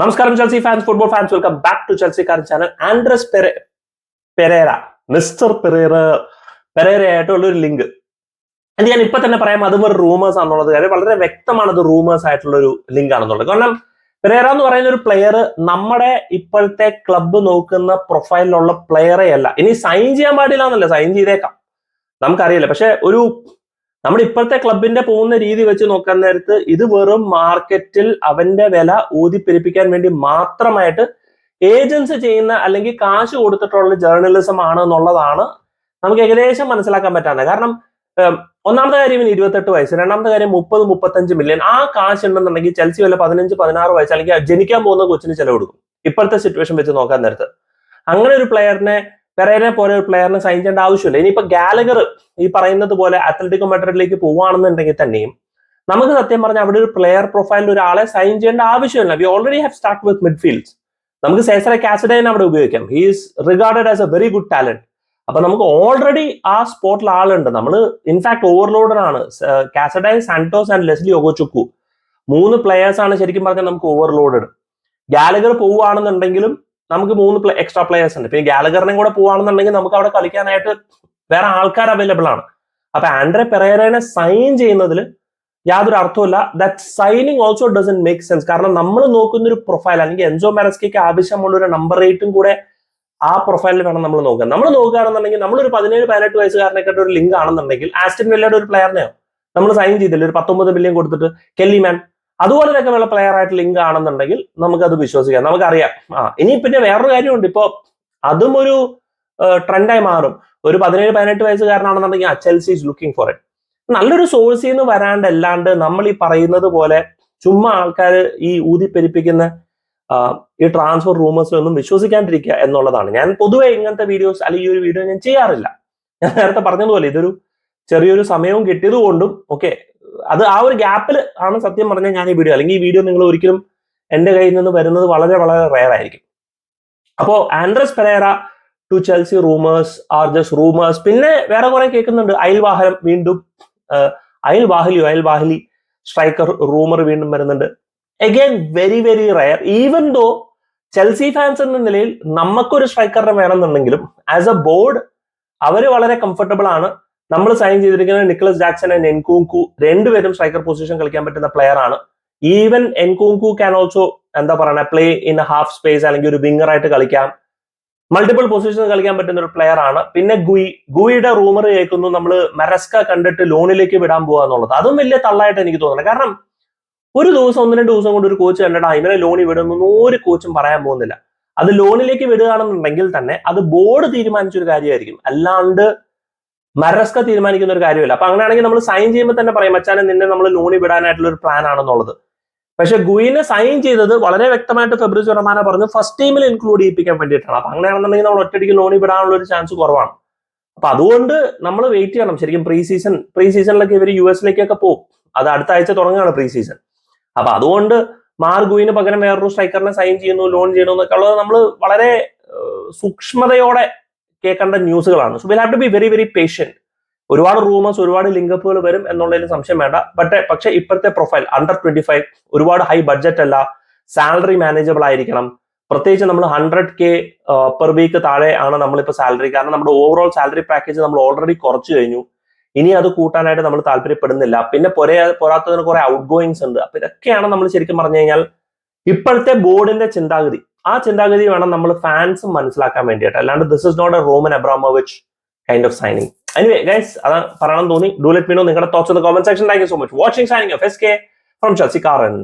നമസ്കാരം Chelsea fans football fans welcome back to Chelsea car channel Andreas പെരെ Pereira mister Pereira പെരേരയായിട്ടുള്ള ഒരു link അത് ഞാൻ ഇപ്പൊ തന്നെ പറയാം അതും ഒരു റൂമേഴ്സ് ആണെന്നുള്ളത്. കാര്യം വളരെ വ്യക്തമാണ് അത് റൂമേഴ്സ് ആയിട്ടുള്ള ഒരു ലിങ്ക് ആണെന്നുള്ളത്. കാരണം പെരേര എന്ന് പറയുന്ന ഒരു പ്ലെയർ നമ്മുടെ ഇപ്പോഴത്തെ ക്ലബ്ബ് നോക്കുന്ന പ്രൊഫൈലിലുള്ള പ്ലെയറേ അല്ല. ഇനി സൈൻ ചെയ്യാൻ പാടില്ല എന്നല്ല സൈൻ ചെയ്തേക്കാം. നമുക്കറിയില്ല. പക്ഷെ ഒരു നമ്മുടെ ഇപ്പോഴത്തെ ക്ലബിന്റെ പോകുന്ന രീതി വെച്ച് നോക്കാൻ നേരത്ത് ഇത് വെറും മാർക്കറ്റിൽ അവന്റെ വില ഊതിപ്പെരിപ്പിക്കാൻ വേണ്ടി മാത്രമായിട്ട് ഏജൻസ് ചെയ്യുന്ന അല്ലെങ്കിൽ കാശ് കൊടുത്തിട്ടുള്ള ജേർണലിസം ആണ് എന്നുള്ളതാണ് നമുക്ക് ഏകദേശം മനസ്സിലാക്കാൻ പറ്റാതെ കാരണം ഒന്നാമത്തെ കാര്യം ഇവന് ഇരുപത്തെട്ട് വയസ്സ് രണ്ടാമത്തെ കാര്യം മുപ്പത് മുപ്പത്തഞ്ച് മില്യൺ ആ കാശ് ഉണ്ടെന്നുണ്ടെങ്കിൽ ചെൽസി വല്ല പതിനഞ്ച് പതിനാറ് വയസ്സ് അല്ലെങ്കിൽ ജനിക്കാൻ പോകുന്ന കൊച്ചിന് ചെലവ് കൊടുക്കും. ഇപ്പോഴത്തെ സിറ്റുവേഷൻ വെച്ച് നോക്കാൻ നേരത്ത്. അങ്ങനെ ഒരു പ്ലെയറിനെ പെരേനെ പോലെ ഒരു പ്ലെയറിനെ സൈൻ ചെയ്യേണ്ട ആവശ്യമില്ല. ഇനിയിപ്പോ ഗാലഗർ ഈ പറയുന്നത് പോലെ അത്ലറ്റിക് മെഡ്രിഡിലേക്ക് പോവുകയാണെന്നുണ്ടെങ്കിൽ തന്നെയും നമുക്ക് സത്യം പറഞ്ഞാൽ അവിടെ ഒരു പ്ലെയർ പ്രൊഫൈലിൽ ഒരാളെ സൈൻ ചെയ്യേണ്ട ആവശ്യമില്ല. We already have start with midfield നമുക്ക് സേസറെ കാസഡൈൻ അവിടെ ഉപയോഗിക്കാം. He is regarded as a very good talent അപ്പൊ നമുക്ക് ഓൾറെഡി ആ സ്പോട്ടിൽ ആളുണ്ട്. നമ്മൾ ഇൻഫാക്ട് ഓവർലോഡഡ് ആണ്. Casadei Santos and Lesley Ugochukwu മൂന്ന് പ്ലെയേഴ്സ് ആണ് ശരിക്കും പറഞ്ഞാൽ നമുക്ക് ഓവർലോഡഡ് ഗാലഗർ പോവുകയാണെന്നുണ്ടെങ്കിലും നമുക്ക് മൂന്ന് എക്സ്ട്രാ പ്ലേയേഴ്സ് ഉണ്ട്. പിന്നെ ഗാലഗറിനെയും കൂടെ പോവാണെന്നുണ്ടെങ്കിൽ നമുക്ക് അവിടെ കളിക്കാനായിട്ട് വേറെ ആൾക്കാർ അവൈലബിൾ ആണ്. അപ്പൊ ആൻഡ്രെ പെരേരനെ സൈൻ ചെയ്യുന്നതിൽ യാതൊരു അർത്ഥമില്ല that signing also doesn't make sense കാരണം നമ്മൾ നോക്കുന്ന ഒരു പ്രൊഫൈൽ അല്ലെങ്കിൽ എൻസോ മെറസ്കിക്ക് ആവശ്യമുള്ള ഒരു നമ്പർ റേറ്റും കൂടെ ആ പ്രൊഫൈലിൽ വേണം നമ്മൾ നോക്കുക നമ്മൾ നോക്കുകയാണെന്നുണ്ടെങ്കിൽ നമ്മളൊരു പതിനേഴ് പതിനെട്ട് വയസ്സുകാരനെക്കാട്ട് ഒരു ലിങ്ക് ആണെന്നുണ്ടെങ്കിൽ ആസ്റ്റിൻ വെല്ലയുടെ ഒരു പ്ലെയറിനെയോ നമ്മൾ സൈൻ ചെയ്തില്ല? ഒരു പത്തൊമ്പത് ബില്യൺ കൊടുത്തിട്ട്. കെല്ലിമാൻ അതുപോലൊക്കെ ഉള്ള പ്ലെയർ ആയിട്ട് ലിങ്ക് ആണെന്നുണ്ടെങ്കിൽ നമുക്കത് വിശ്വസിക്കാം. നമുക്കറിയാം. ആ ഇനി പിന്നെ വേറൊരു കാര്യമുണ്ട്. ഇപ്പോ അതും ഒരു ട്രെൻഡായി മാറും. ഒരു പതിനേഴ് പതിനെട്ട് വയസ്സുകാരനാണെന്നുണ്ടെങ്കിൽ ആ Chelsea is looking for it നല്ലൊരു സോഴ്സിൽ നിന്ന് വരാണ്ടല്ലാണ്ട് നമ്മൾ ഈ പറയുന്നത് പോലെ ചുമ്മാ ആൾക്കാർ ഈ ഊതിപ്പെരിപ്പിക്കുന്ന ഈ ട്രാൻസ്ഫർ റൂമേഴ്സിലൊന്നും വിശ്വസിക്കാണ്ടിരിക്കുക എന്നുള്ളതാണ്. ഞാൻ പൊതുവെ ഇങ്ങനത്തെ വീഡിയോസ് അല്ലെങ്കിൽ ഈ ഒരു വീഡിയോ ഞാൻ ചെയ്യാറില്ല. ഞാൻ നേരത്തെ പറഞ്ഞതുപോലെ ഇതൊരു ചെറിയൊരു സമയവും കിട്ടിയത് കൊണ്ടും ഓക്കെ അത് ആ ഒരു ഗ്യാപ്പിൽ ആണ് സത്യം പറഞ്ഞാൽ ഞാൻ ഈ വീഡിയോ അല്ലെങ്കിൽ ഈ വീഡിയോ നിങ്ങൾ ഒരിക്കലും എന്റെ കയ്യിൽ നിന്ന് വരുന്നത് വളരെ വളരെ റെയർ ആയിരിക്കും. അപ്പോ Andres Pereira to Chelsea rumours are just rumours പിന്നെ വേറെ കുറെ കേൾക്കുന്നുണ്ട്. അയൽ വാഹനം വീണ്ടും അയൽ വാഹലി അയൽ വാഹലി സ്ട്രൈക്കർ റൂമർ വീണ്ടും വരുന്നുണ്ട്. Again very very rare even though Chelsea fans എന്ന നിലയിൽ നമുക്കൊരു സ്ട്രൈക്കറിനെ വേണമെന്നുണ്ടെങ്കിലും ആസ് എ ബോർഡ് അവർ വളരെ കംഫർട്ടബിൾ ആണ്. നമ്മൾ സൈൻ ചെയ്തിരിക്കുന്നത് നിക്കലസ് ജാക്സൺ ആൻഡ് എൻകൂങ്കു രണ്ടുപേരും സ്ട്രൈക്കർ പൊസിഷൻ കളിക്കാൻ പറ്റുന്ന പ്ലെയർ ആണ്. ഈവൻ എൻകൂങ്കു ക്യാൻ ഓൾസോ എന്താ പറയുക പ്ലേ ഇൻ ഹാഫ് സ്പേസ് അല്ലെങ്കിൽ ഒരു വിങ്ങർ ആയിട്ട് കളിക്കാം. മൾട്ടിപ്പിൾ പൊസിഷൻ കളിക്കാൻ പറ്റുന്ന ഒരു പ്ലെയർ ആണ്. പിന്നെ ഗുയി ഗുയിയുടെ റൂമർ കേൾക്കുന്നു നമ്മൾ മെറസ്ക കണ്ടിട്ട് ലോണിലേക്ക് വിടാൻ പോവാ എന്നുള്ളത്. അതും വലിയ തള്ളായിട്ട് എനിക്ക് തോന്നുന്നത് കാരണം ഒരു ദിവസം ഒന്ന് രണ്ട് ദിവസം കൊണ്ട് ഒരു കോച്ച് കണ്ടിട്ട് "ആ, ഇവനെ ലോണിൽ വിടുന്നു ഒരു കോച്ചും പറയാൻ പോകുന്നില്ല. അത് ലോണിലേക്ക് വിടുകയാണെന്നുണ്ടെങ്കിൽ തന്നെ അത് ബോർഡ് തീരുമാനിച്ചൊരു കാര്യമായിരിക്കും. അല്ലാണ്ട് മറസ്ക തീരുമാനിക്കുന്ന ഒരു കാര്യമല്ല. അപ്പൊ അങ്ങനെയാണെങ്കിൽ നമ്മൾ സൈൻ ചെയ്യുമ്പോൾ തന്നെ പറയും മച്ചാനെ നിന്നെ നമ്മൾ ലോൺ ഇടാനായിട്ടുള്ള ഒരു പ്ലാൻ ആണെന്നുള്ളത്. പക്ഷെ ഗുയിനെ സൈൻ ചെയ്തത് വളരെ വ്യക്തമായിട്ട് ഫെബ്രുവരി റഹ്മാന പറഞ്ഞു ഫസ്റ്റ് ടീമിൽ ഇൻക്ലൂഡ് ചെയ്യിപ്പിക്കാൻ വേണ്ടിയിട്ടാണ്. അപ്പൊ അങ്ങനെയാണെന്നുണ്ടെങ്കിൽ നമ്മൾ ഒറ്റയടിക്ക് ലോൺ ഇടാനുള്ള ഒരു ചാൻസ് കുറവാണ്. അപ്പൊ അതുകൊണ്ട് നമ്മൾ വെയിറ്റ് ചെയ്യണം. ശരിക്കും പ്രീ സീസൺ പ്രീ സീസണിലൊക്കെ ഇവർ യു എസിലേക്കൊക്കെ പോകും അത് അടുത്ത ആഴ്ച തുടങ്ങുകയാണ് പ്രീ സീസൺ അപ്പൊ അതുകൊണ്ട് മാർഗുവിന് പകരം വേറൊരു സ്ട്രൈക്കറിനെ സൈൻ ചെയ്യുന്നു ലോൺ ചെയ്യുന്നു എന്നൊക്കെ ഉള്ളത് നമ്മൾ വളരെ സൂക്ഷ്മതയോടെ കേൾക്കേണ്ട ന്യൂസുകളാണ്. So will have to be very very patient ഒരുപാട് റൂമേഴ്സ് ഒരുപാട് ലിങ്കപ്പുകൾ വരും എന്നുള്ളതിൽ സംശയം വേണ്ട. ബട്ട് പക്ഷെ ഇപ്പോഴത്തെ പ്രൊഫൈൽ അണ്ടർ ട്വന്റി ഫൈവ് ഒരുപാട് ഹൈ ബഡ്ജറ്റ് അല്ല സാലറി മാനേജബിൾ ആയിരിക്കണം. പ്രത്യേകിച്ച് നമ്മൾ ഹൺഡ്രഡ് കെ പെർ വീക്ക് താഴെ ആണ് നമ്മളിപ്പോൾ സാലറി കാരണം നമ്മുടെ ഓവറോൾ സാലറി പാക്കേജ് നമ്മൾ ഓൾറെഡി കുറച്ച് കഴിഞ്ഞു. ഇനി അത് കൂട്ടാനായിട്ട് നമ്മൾ താല്പര്യപ്പെടുന്നില്ല. പിന്നെ പൊരേ പോരാത്തതിന് കുറെ ഔട്ട് ഗോയിങ്സ് ഉണ്ട്. അപ്പൊ ഇതൊക്കെയാണ് നമ്മൾ ശരിക്കും പറഞ്ഞു കഴിഞ്ഞാൽ ഇപ്പോഴത്തെ ബോർഡിന്റെ ചിന്താഗതി. ആ ചിന്താഗതി വേണം നമ്മൾ ഫാൻസും മനസ്സിലാക്കാൻ വേണ്ടിയിട്ട്. അല്ലാണ്ട് this is not a Roman Abramovich kind of signing anyway guys അത് പറയണം തോന്നി. ഡു ലെറ്റ് മീനോ നിങ്ങളുടെ thoughts in comment section thank you so much watching signing off S K from ചസിക്കാരൻ